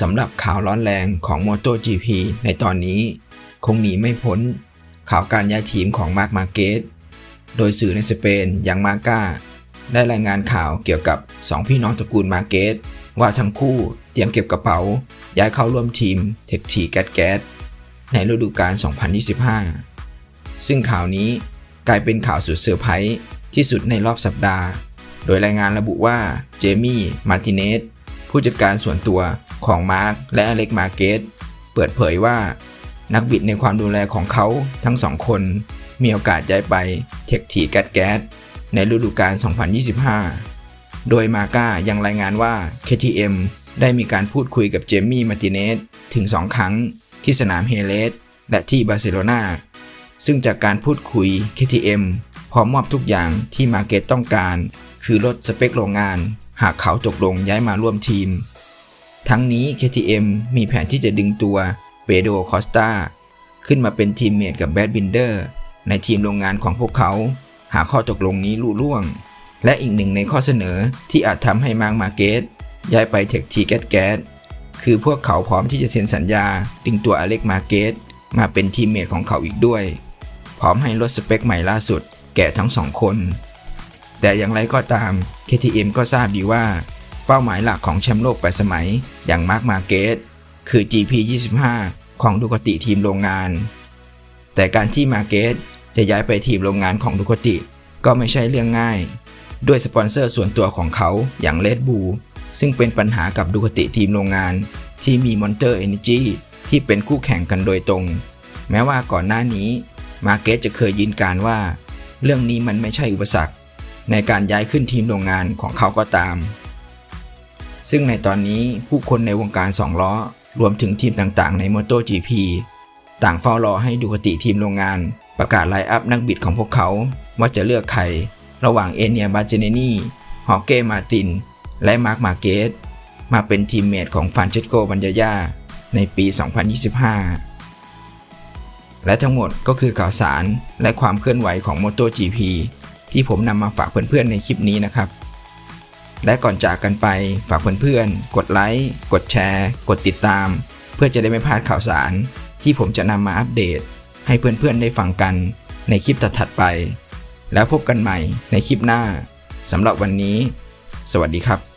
สำหรับข่าวร้อนแรงของ MotoGP ในตอนนี้ คงหนีไม่พ้น ข่าวการย้ายทีมของมาร์กมาเกสโดยสื่อในสเปนอย่างมาก้า ได้รายงานข่าวเกี่ยวกับ 2 พี่น้องตระกูลมาเกสว่าทั้งคู่เตรียมเก็บกระเป๋า ย้ายเข้าร่วมทีมเทคทีแก s แก s ในฤดูกาล 2025 ซึ่งข่าวนี้กลายเป็นข่าวสุดเซอร์ไพรส์ที่สุดในรอบสัปดาห์ โดยรายงานระบุว่าเจมี่ มาร์ติเนสผู้จัดการส่วนตัว ของมาร์กและอเล็กมาเกสเปิดเผยว่า นักบิดในความดูแลของเขาทั้งสองคน มีโอกาสย้ายไปเทคทีแก s แก s ในฤดูกาล 2025 โดยมาก้ายังรายงานว่า KTM ได้มีการพูดคุยกับเจมี่มาร์ติเนสถึง 2 ครั้งที่สนามเฮเลสและที่บาร์เซโลนาซึ่งจากการพูดคุย KTM พร้อมมอบทุกอย่างที่มาเก็ตต้องการ คือลดสเปคโรงงาน หากเขาตกลงย้ายมาร่วมทีม ทั้งนี้ KTM มีแผนที่จะดึงตัวเปโดคอสตาขึ้นมาเป็นทีมเมทกับแบดบินเดอร์ในทีมโรงงานของพวกเขา หาข้อตกลงนี้ลุล่วง และอีกหนึ่งในข้อเสนอที่อาจทำให้มาร์กมาเกตย้ายไปเทคทีแก s แกคือพวกเขาพร้อมที่จะเซ็นสัญญา ดึงตัวอเล็กมาเกตมาเป็นทีมเมทของเขาอีกด้วย พร้อมให้ลดสเปคใหม่ล่าสุด แก่ทั้งสองคน แต่อย่างไรก็ตาม KTM ก็ทราบดีว่า เป้าหมายหลักของแชมป์โลก8สมัย อย่างมาร์กมาเกตคือ GP 25 ของดูคติทีมโรงงาน แต่การที่มาเกตจะย้ายไปทีมโรงงานของดูคติก็ไม่ใช่เรื่องง่าย ด้วยสปอนเซอร์ส่วนตัวของเขาอย่างเลดบูซึ่งเป็นปัญหากับดูคติทีมโรงงาน ที่มีมอนเตอร์เอเนจีที่เป็นคู่แข่งกันโดยตรง แม้ว่าก่อนหน้านี้มาเกตจะเคยยืนการว่า เรื่องนี้มันไม่ใช่อุปสรรค ในการย้ายขึ้นทีมโรงงานของเขาก็ตาม ซึ่งในตอนนี้ผู้คนในวงการสองล้อ รวมถึงทีมต่างๆ ใน MotoGP ต่างเฝ้ารอให้ดูคติทีมโรงงาน ประกาศไลน์อัพนักบิดของพวกเขา ว่าจะเลือกใคร ระหว่างเอเนียบาเจเนนีฮอเก้มาติน และมาร์คมาเกสมาเป็นทีมเมทของฟานเชสโกบันยาย่าในปี 2025 และทั้งหมดก็คือข่าวสารและความเคลื่อนไหวของ MotoGP ที่ผมนำมาฝากเพื่อนๆในคลิปนี้นะครับ และก่อนจากกันไปฝากเพื่อนๆ กดไลค์ กดแชร์ กดติดตาม เพื่อจะได้ไม่พลาดข่าวสาร ที่ผมจะนำมาอัปเดต ให้เพื่อนๆได้ฟังกันในคลิปถัดๆไป แล้วพบกันใหม่ในคลิปหน้าสำหรับวันนี้ สวัสดีครับ